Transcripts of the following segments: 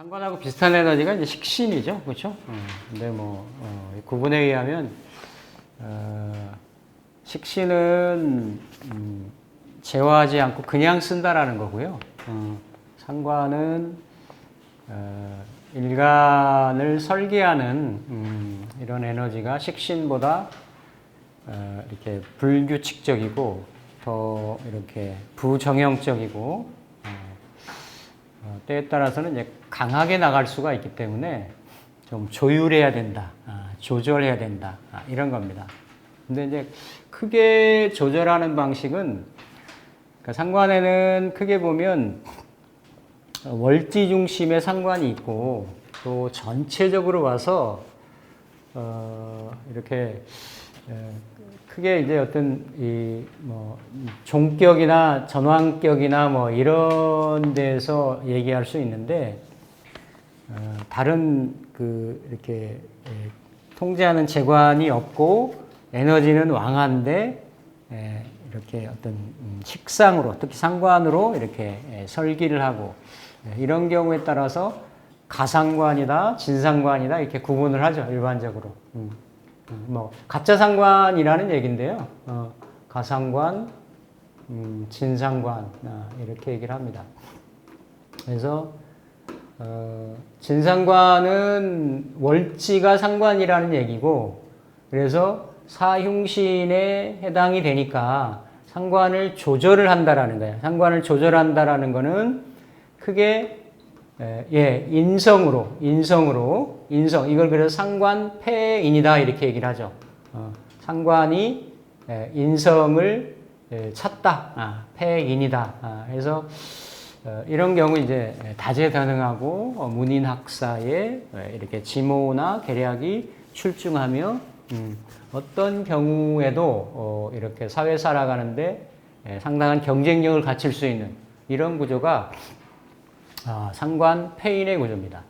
상관하고 비슷한 에너지가 이제 식신이죠, 그렇죠? 어, 근데 뭐 어, 구분에 의하면 어, 식신은 음, 제어하지 않고 그냥 쓴다라는 거고요. 어, 상관은 어, 일간을 설계하는 음, 이런 에너지가 식신보다 어, 이렇게 불규칙적이고 더 이렇게 부정형적이고 어, 어, 때에 따라서는 이제 강하게 나갈 수가 있기 때문에 좀 조율해야 된다, 아, 조절해야 된다 아, 이런 겁니다. 근데 이제 크게 조절하는 방식은 그러니까 상관에는 크게 보면 월지 중심의 상관이 있고 또 전체적으로 봐서 어, 이렇게 에, 크게 이제 어떤 이 뭐 종격이나 전왕격이나 뭐 이런 데서 얘기할 수 있는데 어, 다른 그 이렇게 에, 통제하는 재관이 없고 에너지는 왕한데 에, 이렇게 어떤 음, 식상으로 특히 상관으로 이렇게 에, 설기를 하고 에, 이런 경우에 따라서 가상관이다 진상관이다 이렇게 구분을 하죠 일반적으로. 음. 뭐 가짜 상관이라는 얘기인데요. 어, 가상관, 음, 진상관 아, 이렇게 얘기를 합니다. 그래서 어, 진상관은 월지가 상관이라는 얘기고, 그래서 사흉신에 해당이 되니까 상관을 조절을 한다라는 거예요. 상관을 조절한다라는 거는 크게 에, 예, 인성으로, 인성으로, 인성. 이걸 그래서 상관패인이다 이렇게 얘기를 하죠. 어, 상관이 에, 인성을 에, 찾다, 아, 패인이다. 아, 그래서 어, 이런 경우 이제 다재다능하고 어, 문인학사에 이렇게 지모나 계략이 출중하며 음, 어떤 경우에도 어, 이렇게 사회 살아가는데 에, 상당한 경쟁력을 갖출 수 있는 이런 구조가 아, 상관 패인의 구조입니다.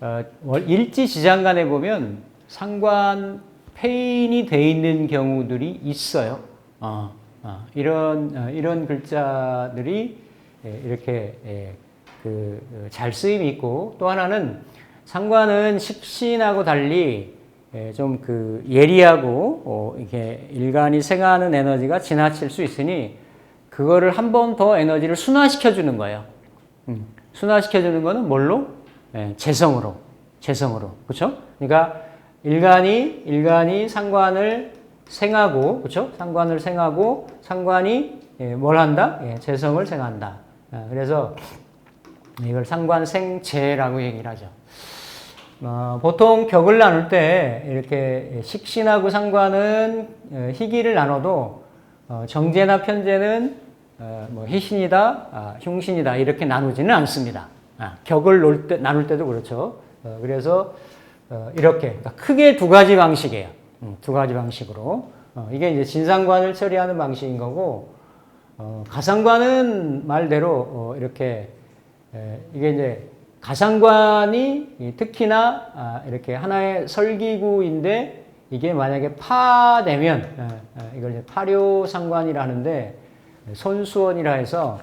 어, 일지 지장간에 보면 상관 패인이 돼 있는 경우들이 있어요. 어, 어, 이런 어, 이런 글자들이 예, 이렇게 예, 그잘 쓰임이 있고 또 하나는 상관은 식신하고 달리 예, 좀그 예리하고 어, 이렇게 일간이 생하는 에너지가 지나칠 수 있으니 그거를 한 번 더 에너지를 순화시켜 주는 거예요. 음, 순화시켜 주는 거는 뭘로? 예, 재성으로. 재성으로. 그렇죠? 그러니까 일간이 일간이 상관을 생하고 그렇죠? 상관을 생하고 상관이 예, 뭘 한다? 예, 재성을 생한다. 아, 그래서 이걸 상관생재라고 얘기를 하죠. 어, 보통 격을 나눌 때 이렇게 식신하고 상관은 어, 희기를 나눠도 어, 정제나 편제는 어, 뭐 희신이다, 아, 흉신이다 이렇게 나누지는 않습니다. 아, 격을 때, 나눌 때도 그렇죠. 어, 그래서 어, 이렇게 그러니까 크게 두 가지 방식이에요. 음, 두 가지 방식으로 어, 이게 이제 진상관을 처리하는 방식인 거고 어, 가상관은 말대로 어, 이렇게 에, 이게 이제 가상관이 특히나 아, 이렇게 하나의 설기구인데 이게 만약에 파되면 에, 에, 이걸 이제 파료상관이라 하는데 손수원이라 해서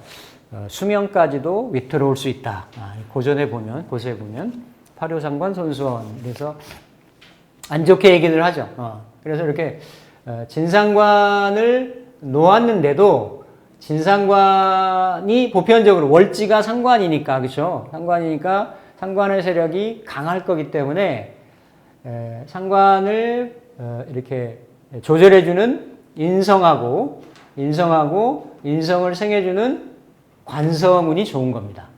어, 수명까지도 위태로울 수 있다. 아, 고전에 보면 고서에 보면 파료상관 손수원 그래서 안 좋게 얘기를 하죠. 어, 그래서 이렇게 어, 진상관을 놓았는데도 진상관이 보편적으로 월지가 상관이니까 그렇죠. 상관이니까 상관의 세력이 강할 거기 때문에 에, 상관을 어, 이렇게 조절해주는 인성하고 인성하고 인성을 생해주는 관성운이 좋은 겁니다.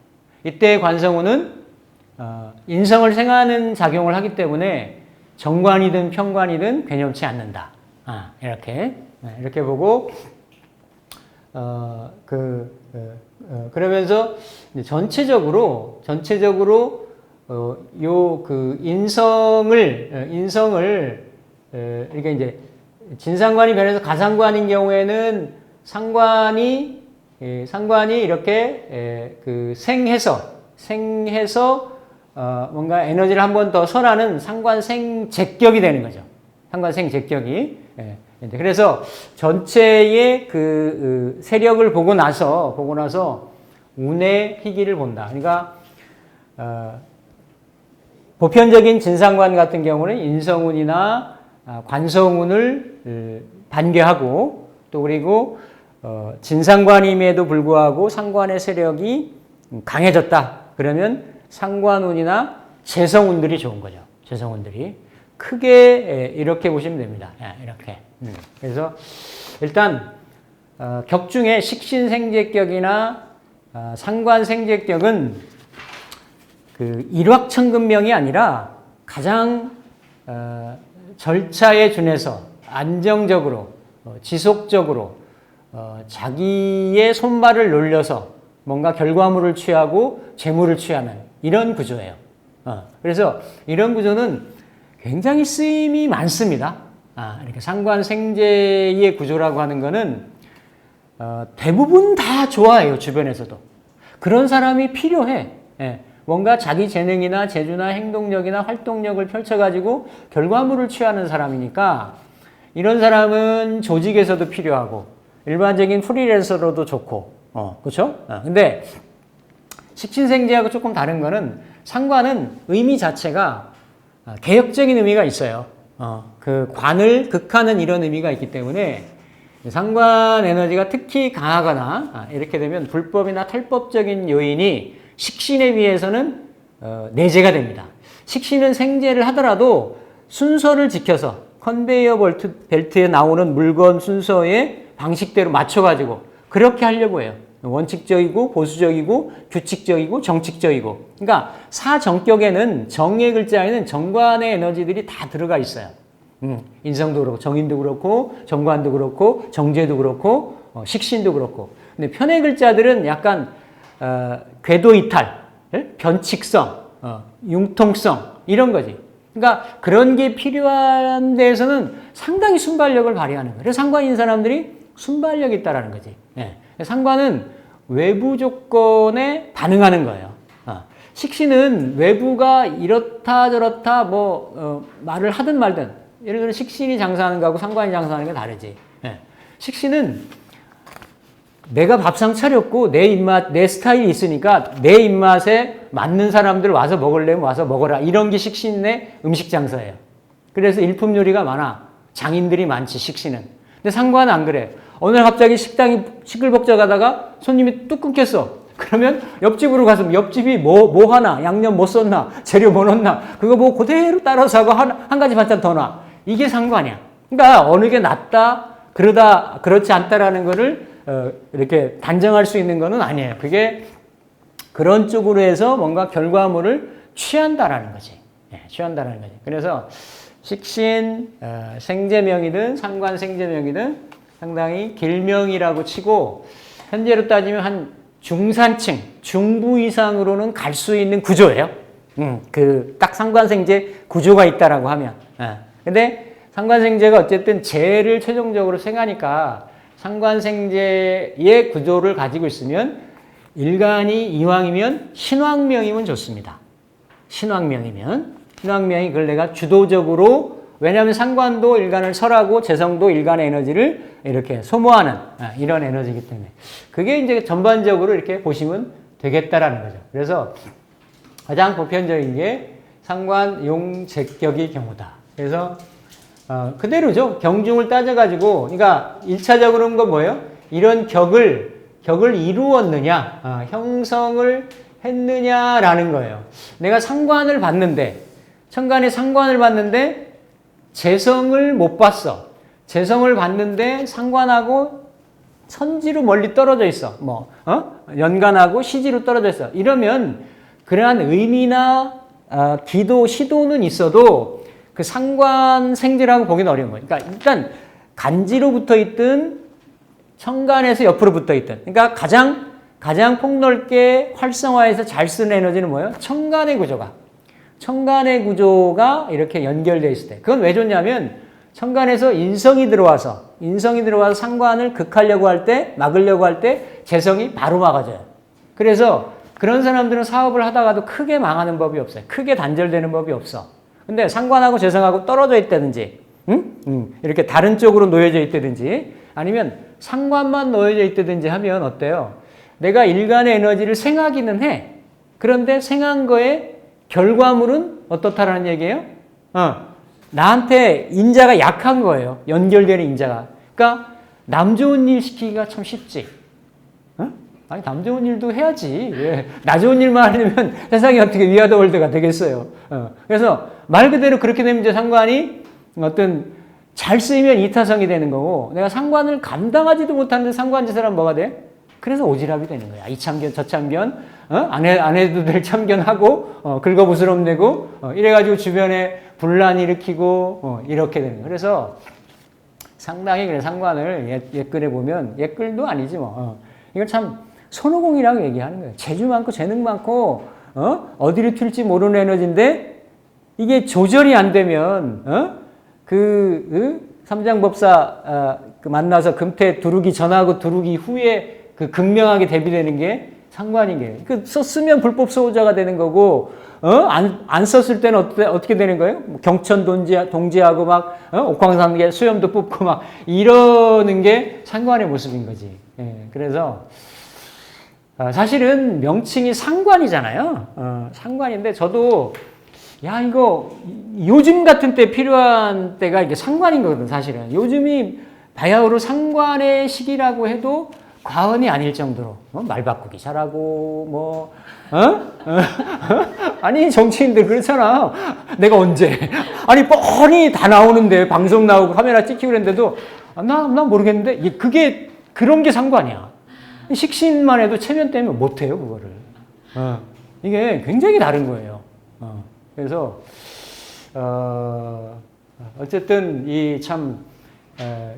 이때 관성운은 어, 인성을 생하는 작용을 하기 때문에 정관이든 평관이든 괴념치 않는다. 아, 이렇게 네, 이렇게 보고 어, 그, 어, 어, 그러면서 전체적으로, 전체적으로, 어, 요, 그, 인성을, 어, 인성을, 어, 이렇게 이제, 진상관이 변해서 가상관인 경우에는 상관이, 예, 상관이 이렇게, 예, 그, 생해서, 생해서, 어, 뭔가 에너지를 한 번더 설하는 상관 생제격이 되는 거죠. 상관 생제격이. 예. 그래서 전체의 그 으, 세력을 보고 나서 보고 나서 운의 희기를 본다. 그러니까 어, 보편적인 진상관 같은 경우는 인성운이나 아, 관성운을 으, 반개하고 또 그리고 어, 진상관임에도 불구하고 상관의 세력이 강해졌다. 그러면 상관운이나 재성운들이 좋은 거죠. 재성운들이 크게 예, 이렇게 보시면 됩니다. 예, 이렇게. 음. 그래서 일단 어, 격 중에 식신생제격이나 어, 상관생제격은 그 일확천금명이 아니라 가장 어, 절차에 준해서 안정적으로 어, 지속적으로 어, 자기의 손발을 놀려서 뭔가 결과물을 취하고 재물을 취하는 이런 구조예요. 어, 그래서 이런 구조는 굉장히 쓰임이 많습니다. 아, 이렇게 상관생제의 구조라고 하는 어, 대부분 다 좋아해요 주변에서도 그런 사람이 필요해. 예, 뭔가 자기 재능이나 재주나 행동력이나 활동력을 펼쳐가지고 결과물을 취하는 사람이니까 이런 사람은 조직에서도 필요하고 일반적인 프리랜서로도 좋고, 어, 그렇죠? 어, 근데 식신생제하고 조금 다른 거는 상관은 의미 자체가 어, 개혁적인 의미가 있어요. 어, 그 관을 극하는 이런 의미가 있기 때문에 상관 에너지가 특히 강하거나 아, 이렇게 되면 불법이나 탈법적인 요인이 식신에 비해서는 어, 내재가 됩니다. 식신은 생제를 하더라도 순서를 지켜서 컨베이어 벨트, 벨트 에 나오는 물건 순서의 방식대로 맞춰가지고 그렇게 하려고 해요. 원칙적이고 보수적이고 규칙적이고 정칙적이고 그러니까 사정격에는 정의 글자에는 정관의 에너지들이 다 들어가 있어요. 음, 인성도 그렇고 정인도 그렇고 정관도 그렇고 정제도 그렇고 어, 식신도 그렇고 근데 편의 글자들은 약간 어, 궤도 이탈, 예? 변칙성, 어, 융통성 이런 거지. 그러니까 그런 게 필요한 데에서는 상당히 순발력을 발휘하는 거예요. 상관인 사람들이 순발력이 있다라는 거지. 예. 상관은 외부 조건에 반응하는 거예요. 어. 식신은 외부가 이렇다 저렇다 뭐 어, 말을 하든 말든 예를 들어 식신이 장사하는 거하고 상관이 장사하는 게 다르지. 예. 식신은 내가 밥상 차렸고 내 입맛, 내 스타일이 있으니까 내 입맛에 맞는 사람들 와서 먹을래면 와서 먹어라. 이런 게 식신의 음식 장사예요. 그래서 일품 요리가 많아. 장인들이 많지, 식신은. 근데 상관은 안 그래. 어느 날 갑자기 식당이 시끌벅적하다가 손님이 뚝 끊겼어. 그러면 옆집으로 가서 옆집이 뭐, 뭐 하나, 양념 뭐 썼나, 재료 뭐 넣나, 그거 뭐 그대로 따라서 하고 한, 한 가지 반찬 더 놔. 이게 상관이야. 그러니까 어느 게 낫다, 그러다, 그렇지 않다라는 거를 어, 이렇게 단정할 수 있는 거는 아니에요. 그게 그런 쪽으로 해서 뭔가 결과물을 취한다라는 거지. 예, 취한다라는 거지. 그래서 식신, 어, 생제명이든 상관 생제명이든 상당히 길명이라고 치고 현재로 따지면 한 중산층, 중부 이상으로는 갈 수 있는 구조예요. 음, 그딱 상관생제 구조가 있다라고 하면. 예. 근데 상관생제가 어쨌든 재를 최종적으로 생하니까 상관생제의 구조를 가지고 있으면 일간이 이왕이면 신왕명이면 좋습니다. 신왕명이면 신왕명이 그걸 내가 주도적으로 왜냐하면 상관도 일간을 설하고 재성도 일간의 에너지를 이렇게 소모하는 아, 이런 에너지이기 때문에 그게 이제 전반적으로 이렇게 보시면 되겠다라는 거죠. 그래서 가장 보편적인 게 상관 용제격의 경우다. 그래서 어, 그대로죠. 경중을 따져가지고, 그러니까 1차적으로는 건 뭐예요? 이런 격을, 격을 이루었느냐, 어, 형성을 했느냐라는 거예요. 내가 상관을 봤는데, 천간에 상관을 봤는데, 재성을 못 봤어. 재성을 봤는데, 상관하고 천지로 멀리 떨어져 있어. 뭐, 어? 연간하고 시지로 떨어져 있어. 이러면, 그러한 의미나, 어, 기도, 시도는 있어도, 그 상관 생지라고 보기는 어려운 거예요. 그러니까 일단 간지로 붙어 있든 청간에서 옆으로 붙어 있든. 그러니까 가장 가장 폭넓게 활성화해서 잘 쓰는 에너지는 뭐예요? 청간의 구조가. 청간의 구조가 이렇게 연결되어 있을 때. 그건 왜 좋냐면 청간에서 인성이 들어와서 인성이 들어와서 상관을 극하려고 할 때, 막으려고 할 때 재성이 바로 막아져요. 그래서 그런 사람들은 사업을 하다가도 크게 망하는 법이 없어요. 크게 단절되는 법이 없어. 근데 상관하고 재성하고 떨어져 있다든지, 응? 음, 이렇게 다른 쪽으로 놓여져 있다든지 아니면 상관만 놓여져 있다든지 하면 어때요? 내가 일간의 에너지를 생하기는 해. 그런데 생한 거에 결과물은 어떻다라는 얘기예요? 어, 나한테 인자가 약한 거예요. 연결되는 인자가. 그러니까 남 좋은 일 시키기가 참 쉽지. 어? 아니 남 좋은 일도 해야지. 예. 나 좋은 일만 하려면 세상이 어떻게 위아더 월드가 되겠어요. 어. 그래서 말 그대로 그렇게 되면 이제 상관이 어떤 잘 쓰이면 이타성이 되는 거고 내가 상관을 감당하지도 못하는데 상관짓을 뭐가 돼? 그래서 오지랖이 되는 거야. 이 참견 저 참견 어? 안, 해, 안 해도 될 참견하고 어, 긁어부스럼 내고 어, 이래가지고 주변에 분란 일으키고 어, 이렇게 되는 거야. 그래서 상당히 그래 상관을 옛, 옛글에 보면 옛글도 아니지 뭐 어. 이걸 참 손오공이라고 얘기하는 거예요. 재주 많고 재능 많고 어? 어디를 튈지 모르는 에너지인데 이게 조절이 안 되면 어? 그 어? 삼장법사 어, 그 만나서 금태 두르기 전하고 두르기 후에 그 극명하게 대비되는 게 상관인 게. 그 썼으면 불법 소호자가 되는 거고 어? 안, 안 썼을 때는 어떻게, 어떻게 되는 거예요? 뭐 경천 동지, 동지하고 막 어? 옥황상계 수염도 뽑고 막 이러는 게 상관의 모습인 거지. 예, 그래서 어, 사실은 명칭이 상관이잖아요. 어, 상관인데 저도 야 이거 요즘 같은 때 필요한 때가 이게 상관인 거거든 사실은. 요즘이 바야흐로 상관의 시기라고 해도 과언이 아닐 정도로 어? 말 바꾸기 잘하고 뭐 어? 아니 정치인들 그렇잖아. 내가 언제? 아니 뻔히 다 나오는데 방송 나오고 카메라 찍히고 그랬는데도 나나 모르겠는데 이게 그게 그런 게 상관이야. 식신만 해도 체면 때문에 못 해요 그거를. 어. 이게 굉장히 다른 거예요. 어. 그래서 어, 어쨌든 이참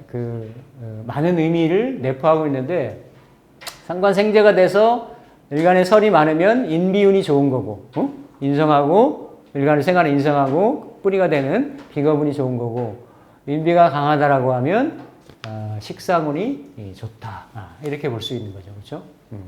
그 어, 많은 의미를 내포하고 있는데 상관생제가 돼서 일간에 설이 많으면 인비운이 좋은 거고 어? 인성하고 일간의 생활을 인성하고 뿌리가 되는 비거분이 좋은 거고 인비가 강하다라고 하면 어, 식사운이 좋다 아, 이렇게 볼 수 있는 거죠 그렇죠? 음.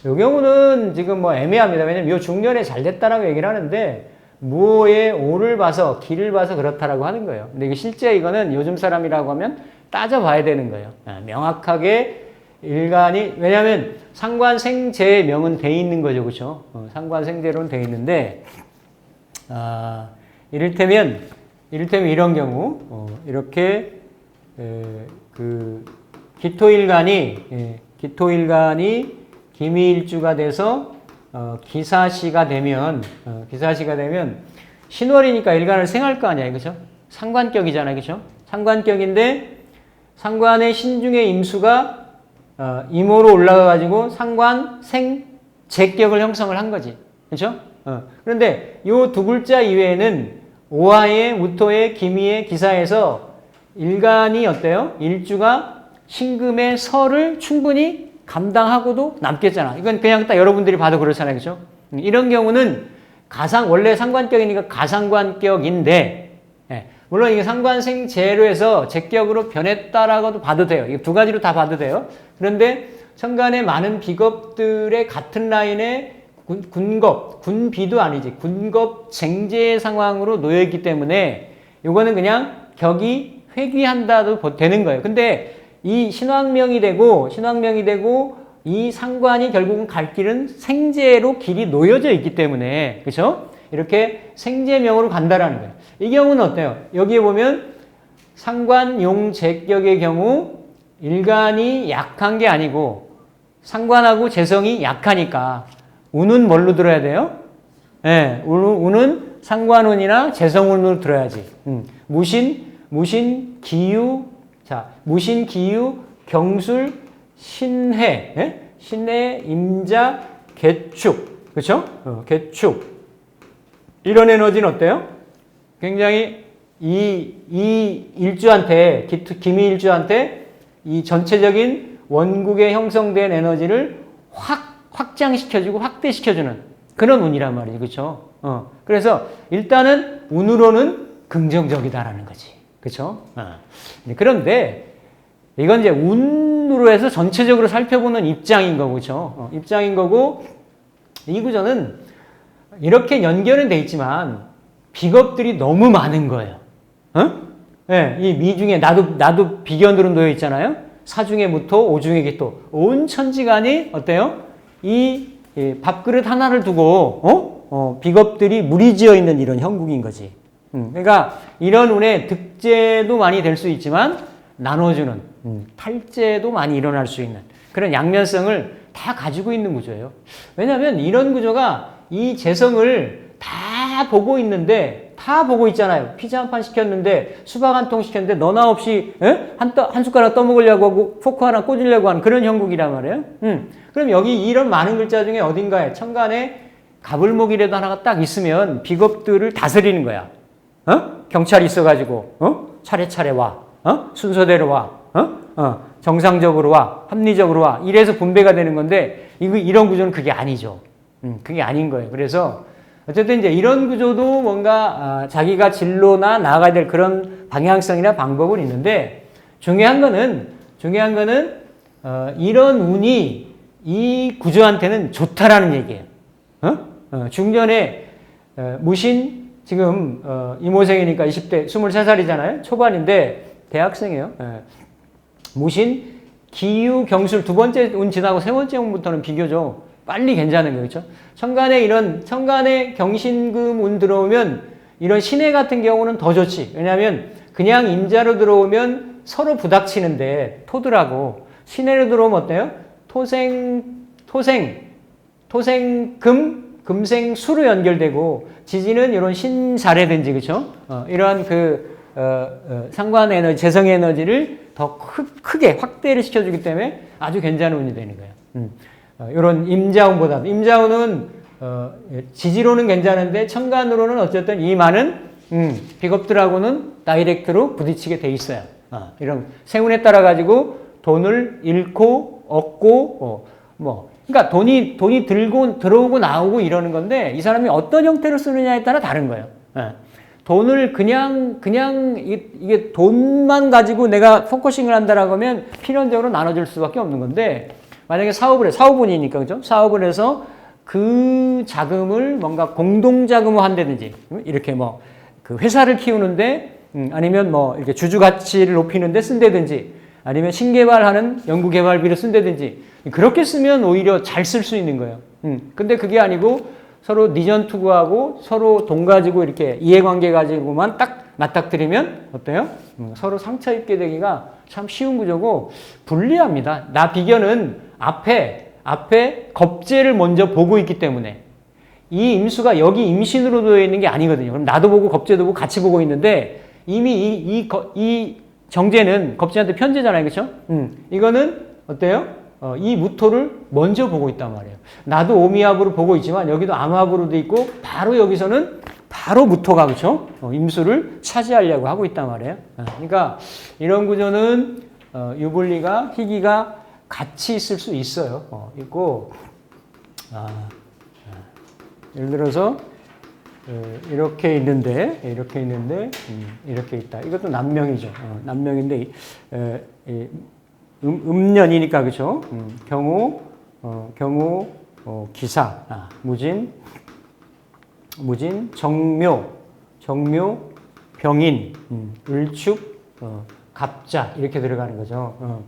이 경우는 지금 뭐 애매합니다 왜냐면 이 중년에 잘 됐다라고 얘기를 하는데 무의 오를 봐서 길을 봐서 그렇다라고 하는 거예요. 근데 이게 실제 이거는 요즘 사람이라고 하면 따져봐야 되는 거예요. 아, 명확하게 일간이 왜냐하면 상관생제의 명은 돼 있는 거죠, 그렇죠? 어, 상관생제로는 돼 있는데 아, 이를테면 이를테면 이런 경우 어, 이렇게 에, 그 기토일간이 예, 기토일간이 기미일주가 돼서 어, 기사시가 되면 어, 기사시가 되면 신월이니까 일간을 생할 거 아니야, 그죠? 상관격이잖아요, 그죠? 상관격인데 상관의 신중의 임수가 어, 임호로 올라가 가지고 상관 생 제격을 형성을 한 거지, 그렇죠? 그런데 요두 글자 이외에는 오화의 우토의 기미의 기사에서 일간이 어때요? 일주가 신금의 설을 충분히 감당하고도 남겠잖아. 이건 그냥 딱 여러분들이 봐도 그렇잖아요. 그죠? 이런 경우는 가상, 원래 상관격이니까 가상관격인데, 예, 물론 이게 상관생 제로 해서 제격으로 변했다라고도 봐도 돼요. 이거 두 가지로 다 봐도 돼요. 그런데 천간의 많은 비겁들의 같은 라인에 군, 군겁, 군비도 아니지, 군겁 쟁제 상황으로 놓여있기 때문에 이거는 그냥 격이 회귀한다도 되는 거예요. 근데 이 신왕명이 되고 신왕명이 되고 이 상관이 결국은 갈 길은 생제로 길이 놓여져 있기 때문에 그렇죠? 이렇게 생제명으로 간다라는 거예요. 이 경우는 어때요? 여기에 보면 상관용 제격의 경우 일간이 약한 게 아니고 상관하고 재성이 약하니까 운은 뭘로 들어야 돼요? 예, 네, 운은 상관운이나 재성운으로 들어야지. 음, 무신, 무신, 기유, 자, 무신, 기유, 경술, 신해, 예? 신해, 임자, 개축. 그렇죠? 어, 개축. 이런 에너지는 어때요? 굉장히 이, 이 일주한테, 기미 일주한테 이 전체적인 원국에 형성된 에너지를 확, 확장시켜주고 확대시켜주는 그런 운이란 말이죠. 그렇죠? 어. 그래서 일단은 운으로는 긍정적이다라는 거지. 그렇죠? 어. 그런데 이건 이제 운으로 해서 전체적으로 살펴보는 입장인 거고, 그렇죠? 어, 입장인 거고 이 구조는 이렇게 연결은 돼 있지만 비겁들이 너무 많은 거예요. 어? 예, 이미 중에 나도 나도 비견으로 놓여 있잖아요. 사중에 무토, 오중에 기토. 온 천지간이 어때요? 이 예, 밥그릇 하나를 두고 어? 어, 비겁들이 무리지어 있는 이런 형국인 거지. 음, 그러니까 이런 운의 득제도 많이 될 수 있지만 나눠주는 음, 탈제도 많이 일어날 수 있는 그런 양면성을 다 가지고 있는 구조예요. 왜냐하면 이런 구조가 이 재성을 다 보고 있는데 다 보고 있잖아요. 피자 한 판 시켰는데 수박 한 통 시켰는데 너나 없이 에? 한, 떠, 한 숟가락 떠먹으려고 하고 포크 하나 꽂으려고 하는 그런 형국이란 말이에요. 음. 그럼 여기 이런 많은 글자 중에 어딘가에 천간에 가불목이라도 하나가 딱 있으면 비겁들을 다스리는 거야. 어? 경찰이 있어가지고 어? 차례차례 와. 어? 순서대로 와. 어? 어. 정상적으로 와. 합리적으로 와. 이래서 분배가 되는 건데 이거 이런 구조는 그게 아니죠. 음, 그게 아닌 거예요. 그래서 어쨌든 이제 이런 구조도 뭔가 아, 자기가 진로나 나아가야 될 그런 방향성이나 방법은 있는데 중요한 거는 중요한 거는 어, 이런 운이 이 구조한테는 좋다라는 얘기예요. 어? 어, 중년에 어, 무신 지금 어, 이모생이니까 20대 23살이잖아요. 초반인데 대학생이에요. 예. 무신 기유 경술 두 번째 운 지나고 세 번째 운부터는 비교적 빨리 괜찮은. 그렇죠? 천간에 이런 천간에 경신금 운 들어오면 이런 신해 같은 경우는 더 좋지. 왜냐하면 그냥 임자로 들어오면 서로 부닥치는데 토들하고 신해로 들어오면 어때요? 토생 토생 토생금 금생 수로 연결되고 지지는 이런 신사례든지 그렇죠? 어, 이러한 그 어, 어, 상관 에너지, 재성 에너지를 더 크, 크게 확대를 시켜주기 때문에 아주 괜찮은 운이 되는 거예요. 음. 어, 이런 임자운보다도 임자운은 어, 지지로는 괜찮은데 천간으로는 어쨌든 이 많은 음, 비겁들하고는 다이렉트로 부딪히게 돼 있어요. 어, 이런 생운에 따라 가지고 돈을 잃고 얻고 어, 뭐 그러니까 돈이 돈이 들고 들어오고 나오고 이러는 건데 이 사람이 어떤 형태로 쓰느냐에 따라 다른 거예요. 예. 돈을 그냥 그냥 이게, 돈만 가지고 내가 포커싱을 한다라고 하면 필연적으로 나눠줄 수밖에 없는 건데 만약에 사업을 해 사업운이니까 그죠? 사업을 해서 그 자금을 뭔가 공동 자금을 한다든지 이렇게 뭐 그 회사를 키우는데 음, 아니면 뭐 이렇게 주주 가치를 높이는데 쓴다든지 아니면 신개발하는 연구개발비를 쓴다든지 그렇게 쓰면 오히려 잘 쓸 수 있는 거예요. 음, 근데 그게 아니고 서로 니전 투구하고 서로 돈 가지고 이렇게 이해관계 가지고만 딱 맞닥뜨리면 어때요? 음, 서로 상처 입게 되기가 참 쉬운 구조고 불리합니다. 나 비견은 앞에 앞에 겁재를 먼저 보고 있기 때문에 이 임수가 여기 임신으로 되어 있는 게 아니거든요. 그럼 나도 보고 겁재도 보고 같이 보고 있는데 이미 이, 이, 거- 이 정제는 겁재한테 편제잖아요. 그렇죠? 음, 이거는 어때요? 어, 이 무토를 먼저 보고 있단 말이에요. 나도 오미압으로 보고 있지만 여기도 암압으로 돼 있고 바로 여기서는 바로 무토가 그렇죠? 어, 임수를 차지하려고 하고 있단 말이에요. 어, 그러니까 이런 구조는 어, 유불리가 희기가 같이 있을 수 있어요. 어, 있고 아, 예를 들어서 어, 이렇게 있는데 이렇게 있는데 음, 이렇게 있다. 이것도 남명이죠. 어, 남명인데 이, 음, 음년이니까 그죠? 음, 경우 어, 경우 어, 기사 아, 무진 무진 정묘 정묘 병인 음, 을축 어, 갑자 이렇게 들어가는 거죠. 어.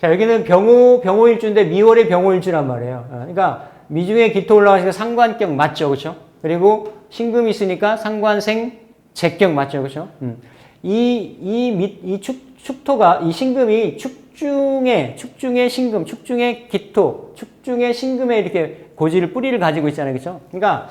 자 여기는 병호 병호일주인데 미월의 병호일주란 말이에요. 어, 그러니까 미중에 기토 올라가니까 상관격 맞죠, 그렇죠? 그리고 신금이 있으니까 상관생 제격 맞죠, 그렇죠? 음. 이이이 축 축토가 이 신금이 축중에 축중에 신금, 축중에 기토, 축중에 신금에 이렇게 고지를 뿌리를 가지고 있잖아요, 그렇죠? 그러니까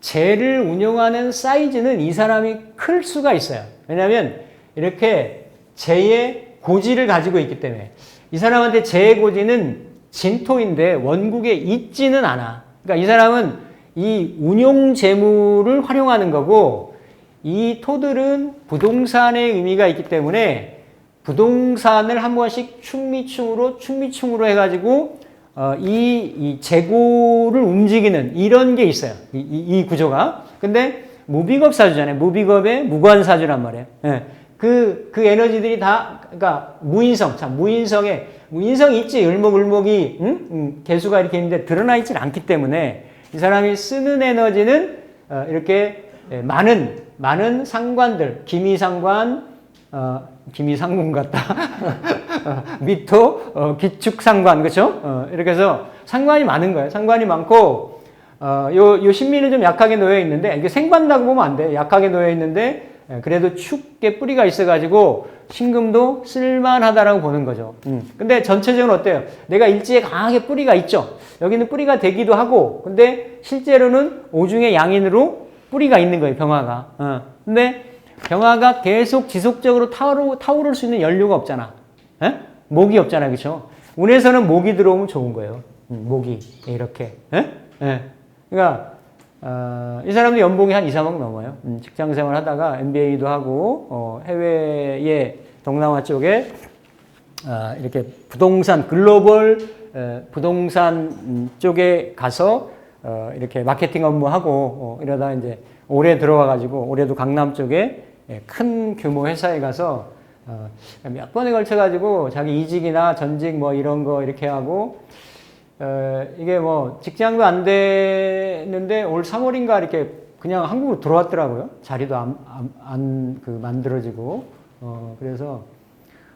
재를 운영하는 사이즈는 이 사람이 클 수가 있어요. 왜냐하면 이렇게 재의 고지를 가지고 있기 때문에 이 사람한테 재의 고지는 진토인데 원국에 있지는 않아. 그러니까 이 사람은 이 운용 재물을 활용하는 거고 이 토들은 부동산의 의미가 있기 때문에 부동산을 한 번씩 충미충으로 충미충으로 해가지고 어, 이, 이 재고를 움직이는 이런 게 있어요. 이, 이, 이 구조가. 근데 무비겁 사주잖아요. 무비겁의 무관 사주란 말이에요. 예. 그, 그 에너지들이 다, 그러니까 무인성, 참, 무인성에, 무인성이 있지. 을목 을목이, 응? 음, 개수가 이렇게 있는데 드러나 있질 않기 때문에 이 사람이 쓰는 에너지는 어, 이렇게 예, 많은 많은 상관들, 기미상관, 어, 기미상군 같다. 어, 미토, 어, 기축상관, 그쵸? 어, 이렇게 해서 상관이 많은 거예요. 상관이 많고, 어, 요, 요 신민은 좀 약하게 놓여 있는데, 이게 생반다고 보면 안 돼. 약하게 놓여 있는데, 예, 그래도 축에 뿌리가 있어가지고, 신금도 쓸만하다라고 보는 거죠. 음. 근데 전체적으로 어때요? 내가 일지에 강하게 뿌리가 있죠. 여기는 뿌리가 되기도 하고, 근데 실제로는 오중의 양인으로 뿌리가 있는 거예요, 병화가. 어. 근데 병화가 계속 지속적으로 타오르, 타오를 수 있는 연료가 없잖아. 에? 목이 없잖아요, 그렇죠? 운에서는 목이 들어오면 좋은 거예요. 음, 목이 이렇게. 에? 에. 그러니까 어, 이 사람도 연봉이 한 2, 3억 넘어요. 음, 직장 생활 하다가 MBA도 하고 어, 해외에 동남아 쪽에 아, 이렇게 부동산 글로벌 에, 부동산 음, 쪽에 가서 어, 이렇게 마케팅 업무하고 어, 이러다 이제 올해 들어와 가지고 올해도 강남 쪽에 예, 큰 규모 회사에 가서 어, 몇 번에 걸쳐 가지고 자기 이직이나 전직 뭐 이런 거 이렇게 하고 어, 이게 뭐 직장도 안 됐는데 올 3월인가 이렇게 그냥 한국으로 들어왔더라고요. 자리도 안, 안, 안 그 만들어지고 어, 그래서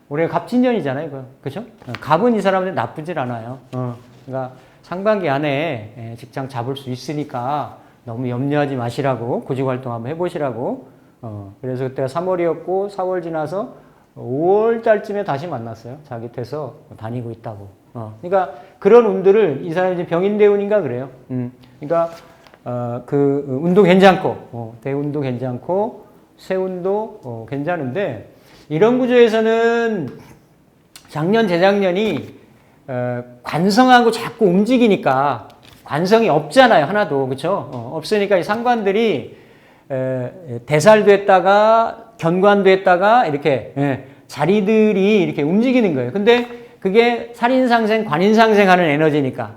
올해 갑진년이잖아요. 그, 그죠? 어, 갑은 이 사람한테 나쁘질 않아요. 어, 그러니까 상반기 안에 예, 직장 잡을 수 있으니까 너무 염려하지 마시라고 구직 활동 한번 해보시라고. 어, 그래서 그때가 3월이었고 4월 지나서 5월 달쯤에 다시 만났어요. 자기 퇴서 다니고 있다고. 어, 그러니까 그런 운들을 이 사람이 지금 병인 대운인가 그래요. 음, 그러니까 어, 그 운도 괜찮고 어, 대운도 괜찮고 세운도 어, 괜찮은데 이런 구조에서는 작년 재작년이 어, 관성하고 자꾸 움직이니까 관성이 없잖아요 하나도. 그렇죠 없으니까 이 상관들이 에, 대살됐다가 견관됐다가 이렇게 예, 자리들이 이렇게 움직이는 거예요. 근데 그게 살인상생 관인상생하는 에너지니까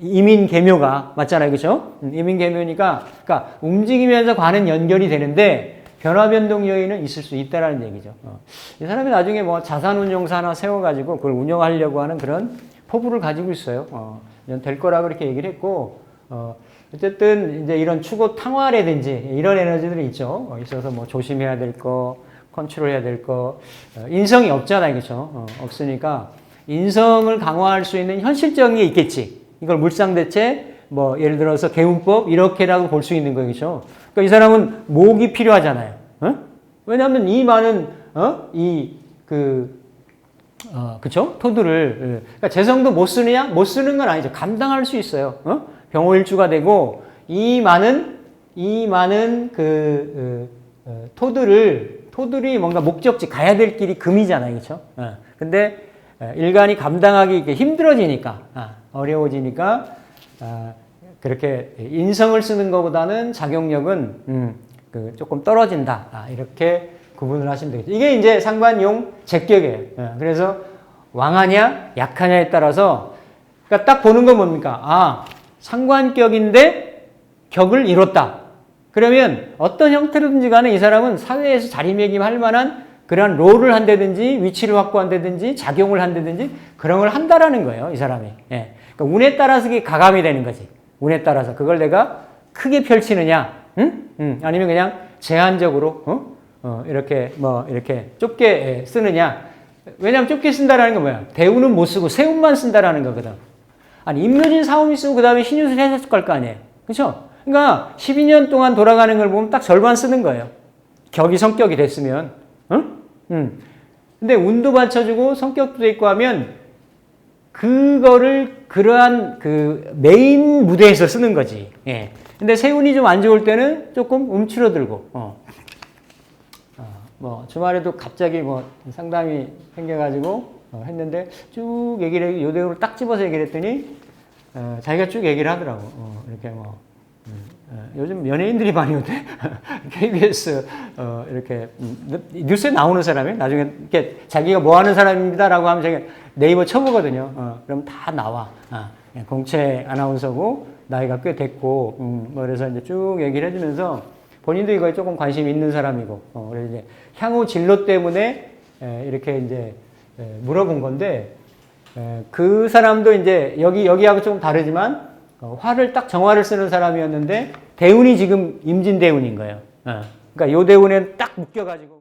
이민 개묘가 맞잖아요 그렇죠 이민 개묘니까 그러니까 움직이면서 관은 연결이 되는데 변화 변동 요인은 있을 수 있다라는 얘기죠. 어. 이 사람이 나중에 뭐 자산 운용사 하나 세워가지고 그걸 운영하려고 하는 그런 포부를 가지고 있어요. 어, 될 거라고 그렇게 얘기를 했고, 어, 어쨌든 이제 이런 추고 탕화라든지 이런 에너지들이 있죠. 어, 있어서 뭐 조심해야 될 거, 컨트롤 해야 될 거, 어, 인성이 없잖아요. 그렇죠? 어, 없으니까 인성을 강화할 수 있는 현실적인 게 있겠지. 이걸 물상대체, 뭐 예를 들어서 개운법 이렇게라고 볼 수 있는 거예요. 그렇죠? 그러니까 이 사람은 목이 필요하잖아요. 어? 왜냐하면 이 많은 어? 이 그 어, 그쵸? 토두를 예. 그러니까 재성도 못 쓰느냐? 못 쓰는 건 아니죠. 감당할 수 있어요. 어? 병호일주가 되고 이 많은 이 많은 그 어, 어, 토두를 토들이 뭔가 목적지 가야 될 길이 금이잖아요, 그렇죠? 어. 근데 어, 일간이 감당하기 힘들어지니까 아, 어려워지니까 아, 그렇게 인성을 쓰는 것보다는 작용력은 음, 그 조금 떨어진다. 아, 이렇게 구분을 하시면 되겠죠. 이게 이제 상관용 제격이에요. 예, 그래서 왕하냐 약하냐에 따라서 그러니까 딱 보는 건 뭡니까? 아 상관격인데 격을 이뤘다. 그러면 어떤 형태로든지 간에 이 사람은 사회에서 자리매김할 만한 그러한 롤을 한다든지 위치를 확보한다든지 작용을 한다든지 그런 걸 한다라는 거예요. 이 사람이. 예. 그러니까 운에 따라서 이게 가감이 되는 거지. 운에 따라서 그걸 내가 크게 펼치느냐, 응? 응. 아니면 그냥 제한적으로 어? 어, 이렇게 뭐 이렇게 좁게 쓰느냐. 왜냐하면 좁게 쓴다라는 건 뭐야? 대운은 못 쓰고 세운만 쓴다라는 거거든. 아니 임묘진 사움이 쓰고 그 다음에 신유술 해줬을 거 아니에요. 그렇죠? 그러니까 12년 동안 돌아가는 걸 보면 딱 절반 쓰는 거예요. 격이 성격이 됐으면, 응? 응. 근데 운도 받쳐주고 성격도 돼 있고 하면 그거를 그러한 그 메인 무대에서 쓰는 거지. 예. 근데 세운이 좀 안 좋을 때는 조금 움츠러들고, 어. 어, 뭐, 주말에도 갑자기 뭐 상담이 생겨가지고 어, 했는데 쭉 얘기를, 요 내용을 딱 집어서 얘기를 했더니, 어, 자기가 쭉 얘기를 하더라고. 어, 이렇게 뭐, 음, 어, 요즘 연예인들이 많이 오대. KBS, 어, 이렇게, 음, 뉴스에 나오는 사람이 나중에 이렇게 자기가 뭐 하는 사람입니다라고 하면 제가 네이버 쳐보거든요. 어, 그럼 다 나와. 아, 공채 아나운서고, 나이가 꽤 됐고, 음, 뭐 그래서 이제 쭉 얘기를 해주면서 본인도 이거에 조금 관심 있는 사람이고, 어, 그래서 이제 향후 진로 때문에 에, 이렇게 이제 에, 물어본 건데, 에, 그 사람도 이제 여기, 여기하고 조금 다르지만, 어, 화를 딱 정화를 쓰는 사람이었는데, 대운이 지금 임진대운인 거예요. 어, 그러니까 요 대운에 딱 묶여가지고